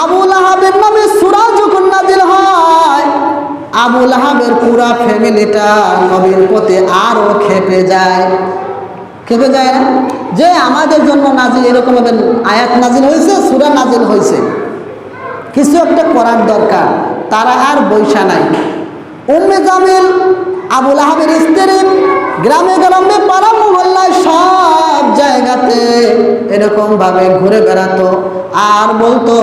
আবুল আহাবের নামে সুরা যখন নাজিল হয় আবুল আহাবের পুরা ফ্যামিলিটা নবীর প্রতি আরও খেপে যায়। খেপে যায় না? যে আমাদের জন্য নাজিল এরকম ভাবে আয়াত নাজিল হয়েছে, সুরা নাজিল হয়েছে। কিছু একটা করার দরকার, তারা আর বৈশা নাই। উম্মে জামিল আবুল আহাবের স্ত্রী, গ্রামে গ্রামে পাড়া মহল্লায় সব জায়গাতে এরকম ভাবে ঘুরে বেড়াতো। আর বলতো,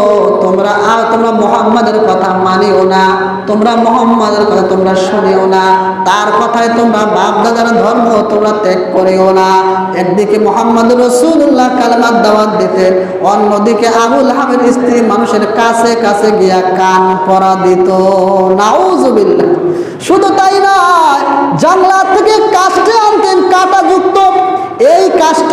তোমরা আর তোমরা মোহাম্মদের কথা মানিও না, তোমরা মোহাম্মদের কথা তোমরা শুনিও না, তার কথায় তোমরা বাপ দাদার ধর্ম তোমরা ত্যাগ করিও না। একদিকে মোহাম্মদ রসুল্লাহ কালমার দাওয়াত দিতে অন্যদিকে আবুল হামের স্ত্রী মানুষের কাছে কাছে গিয়া কান পরা দিত। নাউজুবিল্লাহ। শুধু তাই নয়, জানলা থেকে কাস্টে আনতেন, কাটা এই কাষ্ট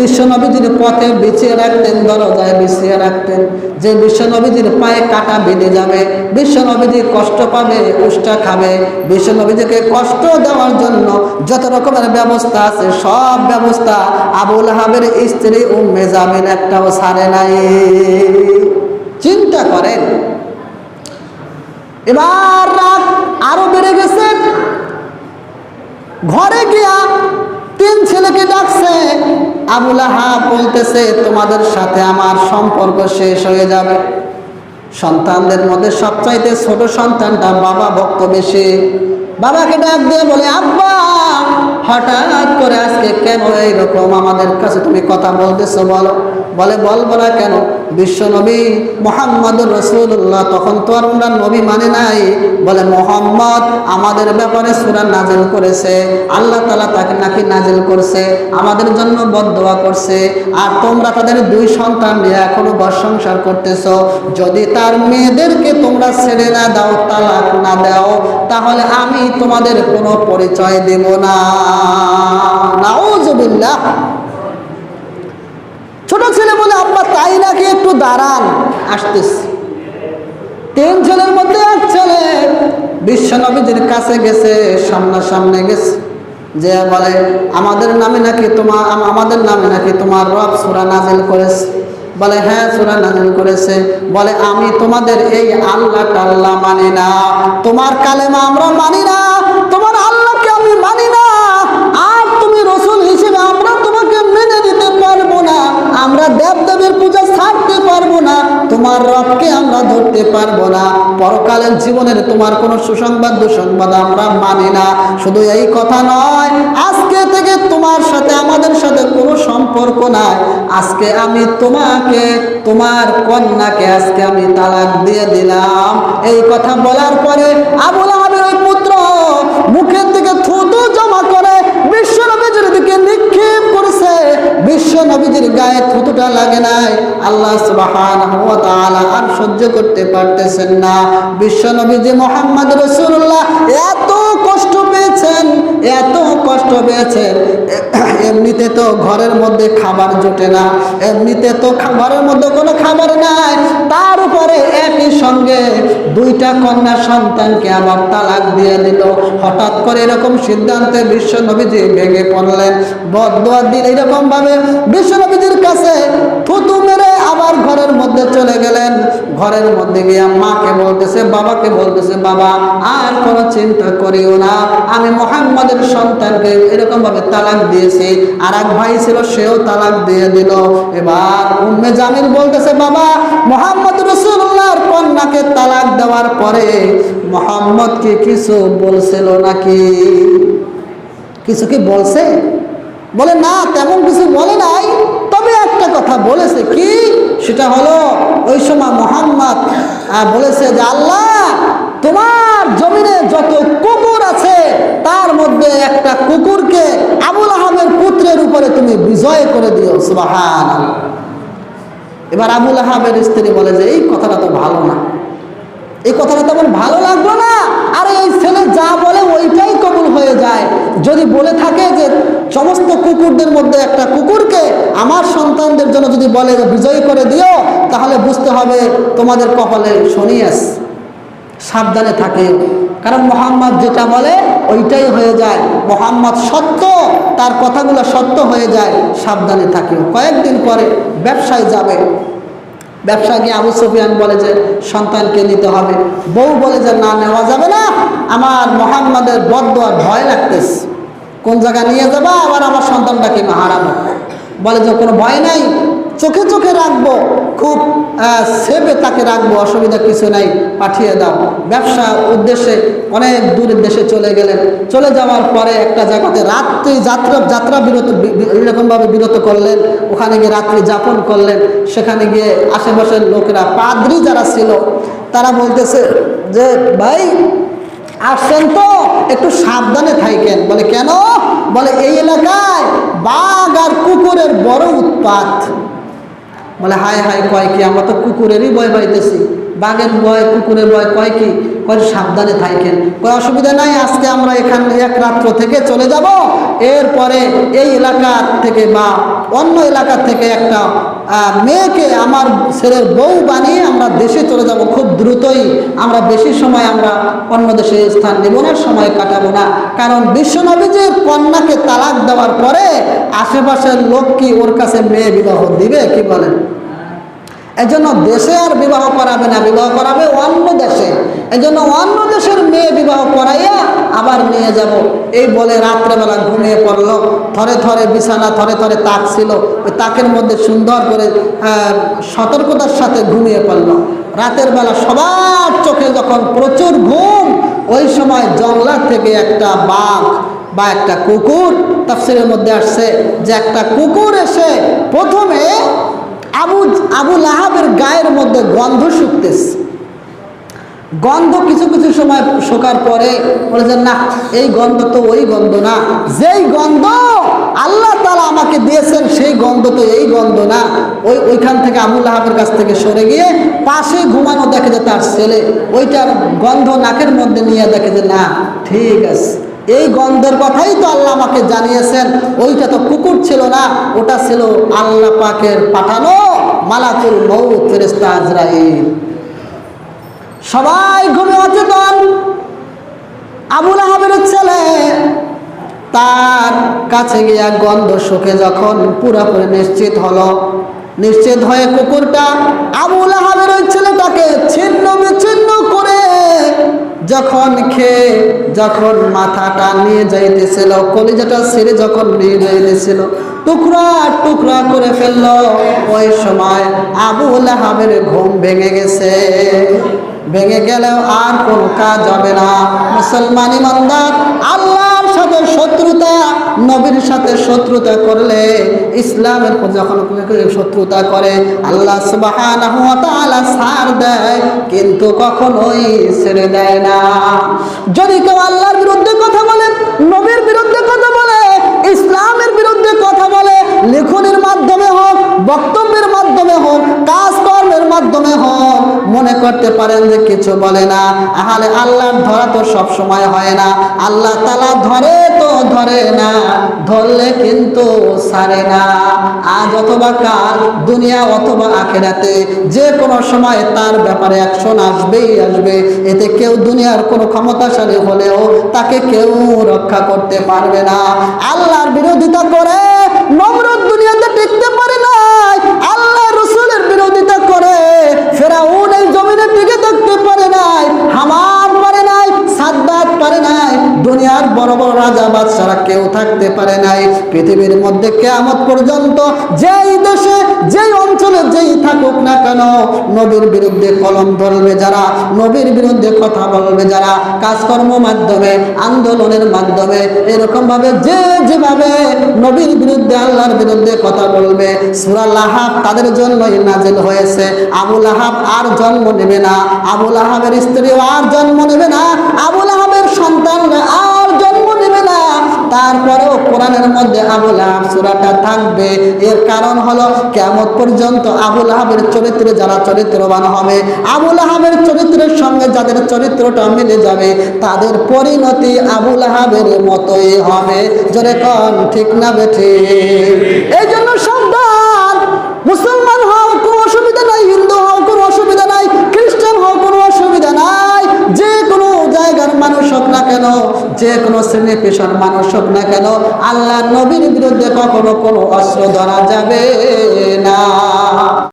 বিশ্বনবীজির পথে বিছিয়ে রাখতেন, দরজায় বিছিয়ে রাখতেন। যে বিশ্বনবীজির পায়ে কাটা বেঁধে যাবে, বিশ্বনবীজি কষ্ট পাবে, উষ্টা খাবে। বিশ্বনবীজিকে কষ্ট দেওয়ার জন্য যত রকমের ব্যবস্থা আছে, সব ব্যবস্থা আবুল হাবের স্ত্রী উম্মে জামিন একটাও সারে নাই। চিন্তা করেন, এবার রাত আরও বেড়ে গেছে। ঘরে গিয়া তিন ছেলেকে ডাকছে আবুল আহাব বলতেছে, তোমাদের সাথে আমার সম্পর্ক শেষ হয়ে যাবে। সন্তানদের মধ্যে সবচাইতে ছোট সন্তানটা বাবা ভক্ত বেশি। বাবাকে ডাক দিয়ে বলে, আব্বা হঠাৎ করে আজকে কেন এইরকম আমাদের কাছে তুমি কথা বলতেছো বলো? বলে, বলব না কেন? বিশ্ব নবী মোহাম্মদ রসুল্লাহ তখন তো আমরা নবী মানে নাই। বলে, মোহাম্মদ আমাদের ব্যাপারে সুরা নাজেল করেছে। আল্লাহ তালা তাকে নাকি নাজেল করছে? আমাদের জন্য বদোয়া করছে। আর তোমরা তাদের দুই সন্তান নিয়ে এখনও ঘর সংসার করতেছ। যদি তার মেয়েদেরকে তোমরা ছেড়ে না দাও, তালাক না দাও, তাহলে আমি তোমাদের কোনো পরিচয় দেব না। নাউজুবিল্লাহ। ছোট ছেলে বলে, আব্বা, তাই নাকি একটু দাঁড়ান, আসতেছি। তিন ছেলের মধ্যে এক ছেলে বিশ্বনবীজির কাছে গেছে, সামনাসামনে গেছে। যে বলে, আমাদের নামে নাকি তোমার আমাদের নামে নাকি তোমার রব সুরা নাজিল করেছে? বলে হ্যাঁ সুরা নাজিল করেছে। বলে, আমি তোমাদের এই আল্লাহ টাল্লাহ মানি না। তোমার কালেমা আমরা মানি না। আমরা দেব দেবের পূজা ছাড়তে পারব না। তোমার রবকে আমরা ধরতে পারব না। পরকালের জীবনের তোমার কোনো সুসংবাদ, দুঃসংবাদ আমরা মানি না। শুধু এই কথা নয়, আজকে থেকে তোমার সাথে, আমাদের সাথে কোনো সম্পর্ক নাই। আজকে আমি তোমাকে, তোমার কন্যাকে আজকে আমি তালাক দিয়ে দিলাম। এই কথা বলার পরে আবুল আহাবের ওই পুত্র মুখের আল্লাহ তাআলা আর সহ্য করতে পারতেছেন না। বিশ্ব যে মোহাম্মদ রসুল্লাহ এত কষ্ট পেয়েছেন, এত কষ্ট পেয়েছেন। এমনিতে তো ঘরের মধ্যে খাবার জোটে না, এমনিতে তো খা- ঘরের মধ্যে কোনো খাবার নাই। তার উপরে একই সঙ্গে দুইটা কন্যা সন্তানকে আবার তালাক দিয়ে দিল। হঠাৎ করে এরকম সিদ্ধান্তে বিশ্ব নবীজি ভেঙে পড়লেন। বদুয়া দিন এরকম ভাবে বিশ্ব নবীজির কাছে থুতু মেরে আবার ঘরের মধ্যে চলে গেলেন। ঘরের মধ্যে গিয়ে মাকে বলতেছে, বাবাকে বলতেছে, বাবা, আর কোনো চিন্তা করিও না। আমি মোহাম্মদের সন্তানকে এরকম ভাবে তালাক দিয়েছি। আর এক ভাই ছিল, সেও তালাক দিয়ে দিল। এবার উম্মে জামিল বলতেছে, বাবা, মোহাম্মদ রসুল্লাহর কন্যাকে তালাক দেওয়ার পরে মোহাম্মদ কি কিছু বলছিল নাকি? কিছু কি বলছে? বলে, না, তেমন কিছু বলে নাই। তবে একটা কথা বলেছে কি? সেটা হলো, ওই সময় মোহাম্মদ বলেছে যে, আল্লাহ, তোমার জমিনে যত কুকুর আছে, তার মধ্যে একটা কুকুরকে আবুল আহমের পুত্রের উপরে তুমি বিজয় করে দিও সুবাহান এবার আবুল আহাবের স্ত্রী বলে যে, এই কথাটা তো ভালো না। এই কথাটা তেমন ভালো লাগল না। আর, এই ছেলে যা বলে ওইটাই কবুল হয়ে যায়। যদি বলে থাকে যে, সমস্ত কুকুরদের মধ্যে একটা কুকুরকে আমার সন্তানদের জন্য যদি বলে যে, বিজয়ী করে দিও, তাহলে বুঝতে হবে তোমাদের কপালে শনি আছে। সাবধানে থাকে। কারণ মোহাম্মদ যেটা বলে, ওইটাই হয়ে যায়। মোহাম্মদ সত্য, তার কথাগুলো সত্য হয়ে যায়, সাবধানে থাকে। কয়েকদিন পরে ব্যবসায় যাবে। ব্যবসা গিয়ে আবু সুফিয়ান বলে যে, সন্তানকে নিতে হবে। বউ বলে যে, না, নেওয়া যাবে না। আমার মোহাম্মদের বদ্ধ ভয় লাগতেছে। কোন জায়গায় নিয়ে যাবা? আবার আমার সন্তানটাকে হারানো বলে যে, কোনো ভয় নাই। চোখে চোখে রাখব, খুব সেভে তাকে রাখব, অসুবিধা কিছু নাই, পাঠিয়ে দাও। ব্যবসা উদ্দেশ্যে অনেক দূরের দেশে চলে গেলেন। চলে যাওয়ার পরে একটা জায়গাতে রাত্রি যাত্রা যাত্রা বিরত এরকমভাবে বিরত করলেন। ওখানে গিয়ে রাত্রি যাপন করলেন। সেখানে গিয়ে আশেপাশের লোকেরা, পাদ্রি যারা ছিল, তারা বলতেছে যে, ভাই, আসছেন তো, একটু সাবধানে থাকেন। বলে, কেন? বলে, এই এলাকায় বাঘ আর কুকুরের বড় উৎপাত। বলে হায় হায় কয় কি? আমরা তো কুকুরেরই ভয় পাইতেছি। বাঘের ভয়, কুকুরের ভয়, কয় কি? কয় সাবধানে থাকেন। কয়, অসুবিধা নাই, আজকে আমরা এখান, এক রাত্র থেকে চলে যাব। এরপরে এই এলাকা থেকে বা অন্য এলাকার থেকে একটা মেয়েকে আমার ছেলের বউ বানিয়ে আমরা দেশে চলে যাব। খুব দ্রুতই আমরা বেশি সময় আমরা অন্য দেশে স্থান নেব না, সময় কাটাবো না। কারণ বিশ্বনবীজির কন্যাকে তালাক দেওয়ার পরে আশেপাশের লোক কি ওর কাছে মেয়ে বিবাহ দিবে, কি বলেন? এজন্য দেশে আর বিবাহ করাবে না, বিবাহ করাবে অন্য দেশে। এজন্য অন্য দেশের মেয়ে বিবাহ করাইয়া আবার নিয়ে যাব। এই বলে রাত্রেবেলা ঘুমিয়ে পড়ল। থরে থরে বিছানা, থরে থরে তাক ছিল। ওই তাকের মধ্যে সুন্দর করে সতর্কতার সাথে ঘুমিয়ে পড়ল। রাতের বেলা সবার চোখে যখন প্রচুর ঘুম, ওই সময় জঙ্গলার থেকে একটা বাঘ বা একটা কুকুর তাফসিরের মধ্যে আসছে যে একটা কুকুর এসে প্রথমে আবু আবু লাহাবের গায়ের মধ্যে গন্ধ শুকতেছে। গন্ধ কিছু কিছু সময় শোকার পরে বলেছেন না, এই গন্ধ তো ওই গন্ধ না। যেই গন্ধ আল্লাহ তালা আমাকে দিয়েছেন, সেই গন্ধ তো এই গন্ধ না। ওই, ওইখান থেকে আবু লাহাবের কাছ থেকে সরে গিয়ে পাশে ঘুমানো দেখে যে তার ছেলে, ওইটার গন্ধ নাকের মধ্যে নিয়ে দেখে যে, না, ঠিক আছে। এই গন্ধের কথাই তো আল্লাহ আমাকে জানিয়েছেন। ওইটা তো কুকুর ছিল না, ওটা ছিল আল্লাহ পাকের পাঠানো মালাকুল মৌ ফেরেস্তা আজরাইল। সবাই ঘুমে অচেতন। আবুল আহাবের ছেলে তার কাছে গিয়া গন্ধ শুকে যখন পুরোপুরি নিশ্চিত হলো, নিশ্চিত হয়ে কুকুরটা যখন মাথাটা নিয়ে যাইতেছিল, কলিজাটা ছেড়ে যখন নিয়ে যাইতেছিল, টুকরা টুকরা করে ফেলল। ওই সময় আবুল আহাবের ঘুম ভেঙে গেছে। ভেঙে গেলেও আর কোনো কাজ হবে না। মুসলমানি মন্দার আল্লাহর সাথে শত্রুতা, নবীর সাথে শত্রুতা করলে ইসলামের প্রতি যখন শত্রুতা করে, আল্লাহ তাআলা ছাড় দেয়, কিন্তু কখনোই ছেড়ে দেয় না। যদি কেউ আল্লাহর বিরুদ্ধে কথা বলে, নবীর বিরুদ্ধে কথা বলে, ইসলামের বিরুদ্ধে কথা বলে, লেখনের মাধ্যমে হোক, বক্তব্যের মাধ্যমে হোক, কাজকর্মের মাধ্যমে হোক মনে করতে পারেন যে কিছু বলে না। আহলে আল্লাহর ধরা তো সব সময় হয় না। আল্লাহ তালা ধরে তো ধরে না, ধরলে কিন্তু ছাড়ে না। আজ অথবা কাল, দুনিয়া অথবা আখেরাতে যে কোনো সময় তার ব্যাপারে অ্যাকশন আসবেই আসবে। এতে কেউ দুনিয়ার কোনো ক্ষমতাশালী হলেও তাকে কেউ রক্ষা করতে পারবে না। আল্লাহর বিরোধিতা করে নমরুদ দুনিয়াতে রাজা বাদশারা কেউ থাকতে পারে নাই। পৃথিবীর মধ্যে কেয়ামত পর্যন্ত যেই দেশে, যেই অঞ্চলে যেই থাকুক না কেন, নবীর বিরুদ্ধে কলম ধরবে যারা, নবীর বিরুদ্ধে কথা বলবে যারা, কাজকর্ম মাধ্যমে, আন্দোলনের মাধ্যমে এরকম ভাবে যে যেভাবে নবীর বিরুদ্ধে, আল্লাহর বিরুদ্ধে কথা বলবে, সুরা লাহাব তাদের জন্যই নাজিল হয়েছে। আবুল আহাব আর জন্ম নেবে না। আবুল আহাবের স্ত্রীও আর জন্ম নেবে না। আবুল আহাবের সন্তানরা আর কোরআনের মধ্যে আবুল আহাব সুরাটা থাকবে। এর কারণ হলো কেমন পর্যন্ত আবুল আহাবের চরিত্রে যারা চরিত্রবান হবে, আবুল আহাবের চরিত্রের সঙ্গে যাদের চরিত্রটা মিলে যাবে, তাদের পরিণতি আবুল আহাবের মতোই হবে। যেরকম ঠিক না বেঠে মানুষ হোক না কেন আল্লাহ নবীর বিরুদ্ধে কখনো কোনো অস্ত্র ধরা যাবে না।